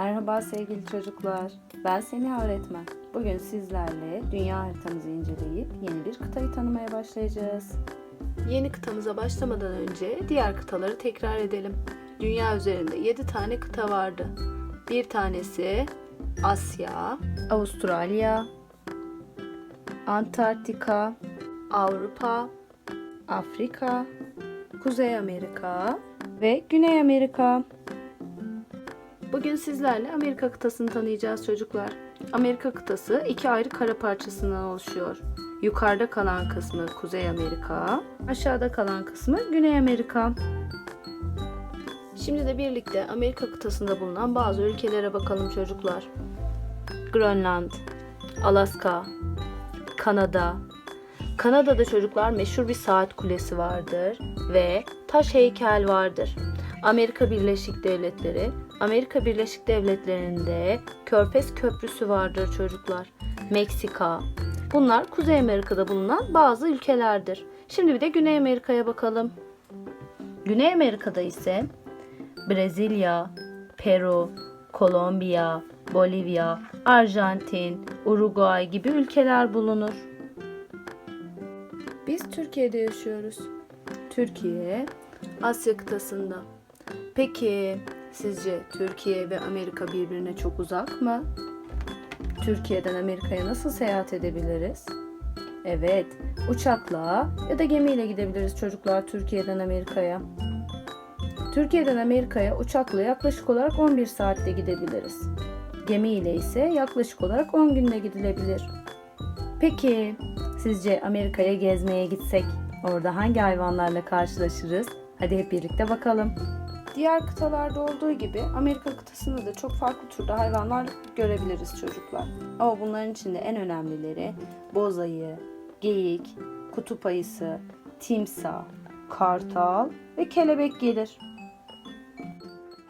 Merhaba sevgili çocuklar. Ben Semih öğretmen. Bugün sizlerle dünya haritamızı inceleyip yeni bir kıtayı tanımaya başlayacağız. Yeni kıtamıza başlamadan önce diğer kıtaları tekrar edelim. Dünya üzerinde 7 tane kıta vardı. Bir tanesi Asya, Avustralya, Antarktika, Avrupa, Afrika Kuzey Amerika. ve Güney Amerika. Bugün sizlerle Amerika kıtasını tanıyacağız çocuklar. Amerika kıtası iki ayrı kara parçasından oluşuyor. Yukarıda kalan kısmı Kuzey Amerika, Aşağıda kalan kısmı Güney Amerika. Şimdi de birlikte Amerika kıtasında bulunan bazı ülkelere bakalım çocuklar. Grönland, Alaska, Kanada. Kanada'da çocuklar meşhur bir saat kulesi vardır ve taş heykel vardır. Amerika Birleşik Devletleri, Amerika Birleşik Devletleri'nde Körfez Köprüsü vardır çocuklar. Meksika. Bunlar Kuzey Amerika'da bulunan bazı ülkelerdir. Şimdi bir de Güney Amerika'ya bakalım. Güney Amerika'da ise Brezilya, Peru, Kolombiya, Bolivya, Arjantin, Uruguay gibi ülkeler bulunur. Biz Türkiye'de yaşıyoruz. Türkiye Asya kıtasında. Peki sizce Türkiye ve Amerika birbirine çok uzak mı? Türkiye'den Amerika'ya nasıl seyahat edebiliriz? Evet, uçakla ya da gemiyle gidebiliriz çocuklar Türkiye'den Amerika'ya. Türkiye'den Amerika'ya uçakla yaklaşık olarak 11 saatte gidebiliriz. Gemiyle ise yaklaşık olarak 10 günde gidilebilir. Peki sizce Amerika'ya gezmeye gitsek orada hangi hayvanlarla karşılaşırız? Hadi hep birlikte bakalım. Diğer kıtalarda olduğu gibi Amerika kıtasında da çok farklı türde hayvanlar görebiliriz çocuklar. Ama bunların içinde en önemlileri bozayı, geyik, kutup ayısı, timsah, kartal ve kelebek gelir.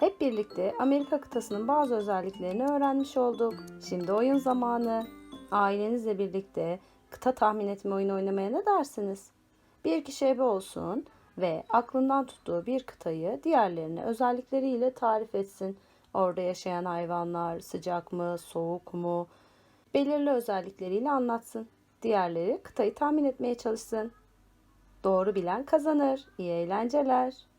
Hep birlikte Amerika kıtasının bazı özelliklerini öğrenmiş olduk. Şimdi oyun zamanı. Ailenizle birlikte kıta tahmin etme oyunu oynamaya ne dersiniz? Bir kişi ebe olsun ve aklından tuttuğu bir kıtayı diğerlerine özellikleriyle tarif etsin. Orada yaşayan hayvanlar sıcak mı, soğuk mu? Belirli özellikleriyle anlatsın. Diğerleri kıtayı tahmin etmeye çalışsın. Doğru bilen kazanır. İyi eğlenceler.